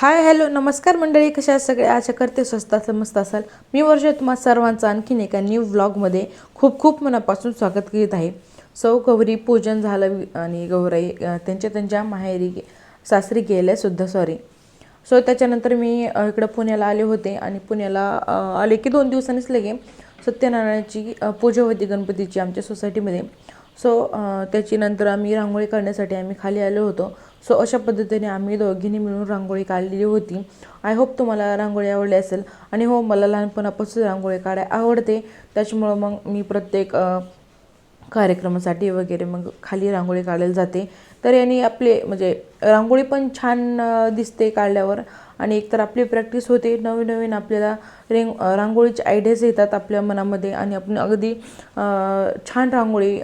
Hi hello नमस्कार मंडळी कशा सगळ्या सगळे? आशा करते स्वस्त मस्त असाल. मी वर्ष तुम्हा सर्वांचं आणखीन एका न्यू व्लॉगमध्ये खूप खूप मनापासून स्वागत करीत आहे. सौ गौरी पूजन झालं आणि गौराई त्यांच्या त्यांच्या माहेरी सासरी गेल्या सुद्धा सॉरी सो त्याच्यानंतर मी इकडं पुण्याला आले होते आणि पुण्याला आले की दोन दिवसांनीच लगे सत्यनारायणाची पूजा होती गणपतीची आमच्या सोसायटीमध्ये सो त्याची नंतर आम्ही रांगोळी काढण्यासाठी आम्ही खाली आलो होतो. सो अशा पद्धतीने आम्ही दोघींनी मिळून रांगोळी काढलेली होती. आय होप तुम्हाला रांगोळी आवडली असेल. आणि हो मला लहानपणापासून रांगोळी काढाय आवडते. त्याच्यामुळं मग मी प्रत्येक कार्यक्रमासाठी वगैरे मग खाली रांगोळी काढायला जाते. तर यांनी आपले म्हणजे रांगोळी पण छान दिसते काढल्यावर. आणि एकतर आपली प्रॅक्टिस होते नवीन नवीन आपल्याला रेंग रांगोळीचे आयडियाज येतात आपल्या मनामध्ये आणि आपण अगदी छान रांगोळी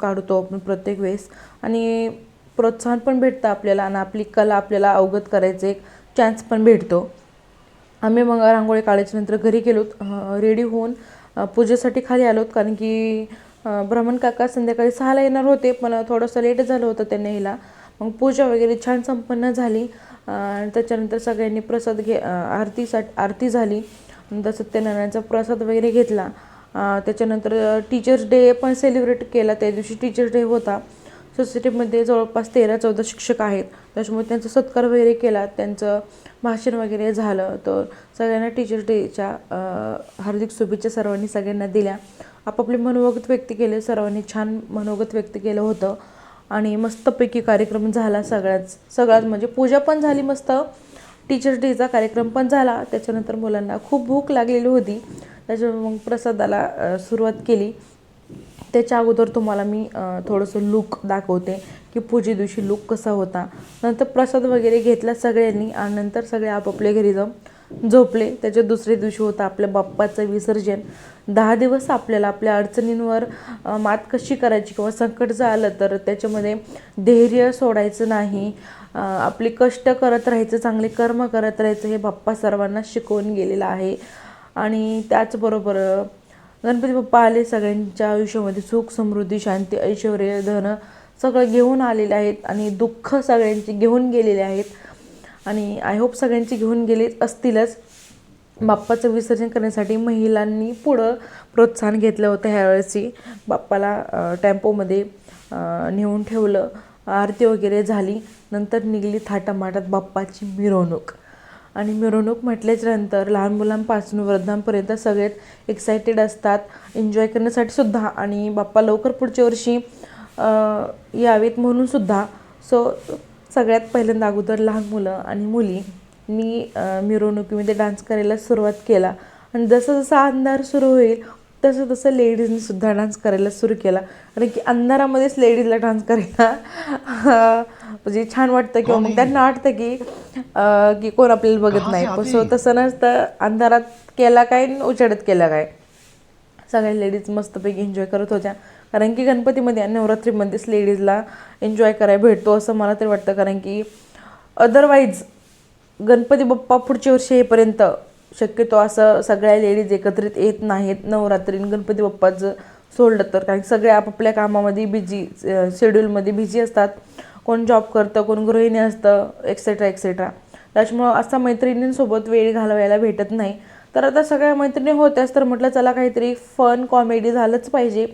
काढतो आपण प्रत्येक वेळेस. आणि प्रोत्साहन पण भेटतं आपल्याला आणि आपली कला आपल्याला अवगत करायचं एक चान्स पण भेटतो. आम्ही मग रांगोळी काढायच्यानंतर घरी गेलोत रेडी होऊन पूजेसाठी खाली आलोत कारण की ब्राह्मण काका संध्याकाळी सहाला येणार होते पण थोडंसं लेट झालं होतं त्यांना यायला. मग पूजा वगैरे छान संपन्न झाली. त्याच्यानंतर सगळ्यांनी प्रसाद घे आरतीसाठी आरती झाली. नंतर सत्यनारायणाचा प्रसाद वगैरे घेतला. त्याच्यानंतर टीचर्स डे पण सेलिब्रेट केला. त्या दिवशी टीचर्स डे होता. सोसायटीमध्ये जवळपास तेरा चौदा शिक्षक आहेत. त्याच्यामुळे त्यांचा सत्कार वगैरे केला. त्यांचं भाषण वगैरे झालं. तर सगळ्यांना टीचर्स डेच्या हार्दिक शुभेच्छा सर्वांनी सगळ्यांना दिल्या. आपापले मनोगत व्यक्त केले. सर्वांनी छान मनोगत व्यक्त केलं होतं. आणि मस्तपैकी कार्यक्रम झाला सगळ्याच सगळ्यात म्हणजे पूजा पण झाली मस्त. टीचर्स डेचा कार्यक्रम पण झाला. त्याच्यानंतर मुलांना खूप भूक लागलेली होती. त्याच्यामुळे मग प्रसादाला सुरुवात केली. त्याच्या अगोदर तुम्हाला मी थोडंसं लुक दाखवते की पूजे दिवशी लुक कसा होता. नंतर प्रसाद वगैरे घेतला सगळ्यांनी आणि नंतर सगळे आपापल्या घरी जाऊन झोपले. त्याच्या दुसऱ्या दिवशी होतं आपल्या बाप्पाचं विसर्जन. दहा दिवस आपल्याला आपल्या अडचणींवर मात कशी करायची किंवा संकट जर आलं तर त्याच्यामध्ये धैर्य सोडायचं नाही. आपले कष्ट करत राहायचं चांगले कर्म करत राहायचं हे बाप्पा सर्वांना शिकवून गेलेलं आहे. आणि त्याचबरोबर गणपती बाप्पा आले सगळ्यांच्या आयुष्यामध्ये सुख समृद्धी शांती ऐश्वर धन सगळं घेऊन आलेले आहेत. आणि दुःख सगळ्यांची घेऊन गेलेले आहेत. आणि आय होप सगळ्यांची घेऊन गेले असतीलच. बाप्पाचं विसर्जन करण्यासाठी महिलांनी पुढं प्रोत्साहन घेतलं होतं ह्यावेळेसी बाप्पाला टेम्पोमध्ये नेऊन ठेवलं. आरती वगैरे झाली. नंतर निघली थाटामाटात बाप्पाची मिरवणूक. आणि मिरवणूक म्हटल्याच्या नंतर लहान मुलांपासून वृद्धांपर्यंत सगळेच एक्सायटेड असतात. एन्जॉय करण्यासाठी सुद्धा आणि बाप्पा लवकर पुढच्या वर्षी यावेत म्हणून सुद्धा. सो सगळ्यात पहिल्यांदा अगोदर लहान मुलं आणि मुलींनी अ, मिरवणुकीमध्ये डान्स करायला सुरुवात केला. आणि जसं जसं अंधार सुरू होईल तसं तसं लेडीजनी सुद्धा डान्स करायला सुरू केला. कारण की अंधारामध्येच लेडीजला डान्स करायला म्हणजे छान वाटतं किंवा मग त्यांना वाटतं की की कोण आपल्याला बघत नाही. सो तसं नसतं. अंधारात केला काय आणि उजेडात केला काय? सगळ्या लेडीज मस्तपैकी एन्जॉय करत होत्या. कारण की गणपतीमध्ये आणि नवरात्रीमध्येच लेडीजला एन्जॉय करायला भेटतो असं मला तरी वाटतं. कारण की अदरवाईज गणपती बाप्पा पुढच्या वर्षी येईपर्यंत शक्यतो असं सगळ्या लेडीज एकत्रित येत नाहीत नवरात्री आणि गणपती बाप्पाचं सोडलं तर. कारण सगळ्या सगळे आपापल्या कामामध्ये बिझी शेड्यूलमध्ये बिझी असतात. कोण जॉब करतं कोण गृहिणी असतं एक्सेट्रा एक्सेट्रा त्याच्यामुळं असा मैत्रिणींसोबत वेळ घालवायला भेटत नाही. तर आता सगळ्या मैत्रिणी होत्याच तर म्हटलं चला काहीतरी फन कॉमेडी झालंच पाहिजे.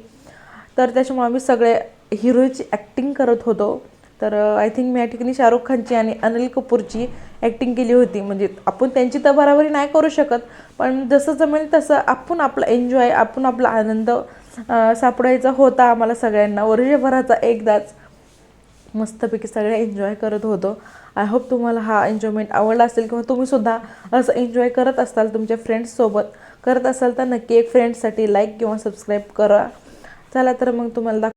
तर त्याच्यामुळे आम्ही सगळे हिरोची ॲक्टिंग करत होतो. तर आय थिंक मी या ठिकाणी शाहरुख खानची आणि अनिल कपूरची ॲक्टिंग केली होती. म्हणजे आपण त्यांची तर बराबरी नाही करू शकत पण जसं जमेल तसं आपण आपला एन्जॉय आपण आपला आनंद सापडायचा होता आम्हाला सगळ्यांना. वर्षभराचा एकदाच मस्तपैकी सगळे एन्जॉय करत होतो. आय होप तुम्हाला हा एन्जॉयमेंट आवडला असेल किंवा तुम्हीसुद्धा असं एन्जॉय करत असाल तुमच्या फ्रेंड्ससोबत करत असाल तर नक्की एक फ्रेंड्ससाठी लाईक किंवा सबस्क्राईब करा. चला तर मग तुम्हाला दाखव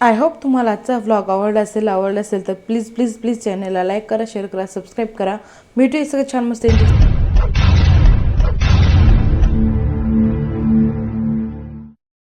आय होप तुम्हाला आजचा व्लॉग आवडला असेल आवडला असेल तर प्लीज प्लीज प्लीज चॅनलला लाईक करा शेअर करा सबस्क्राईब करा. भेटू सगळं छान मस्त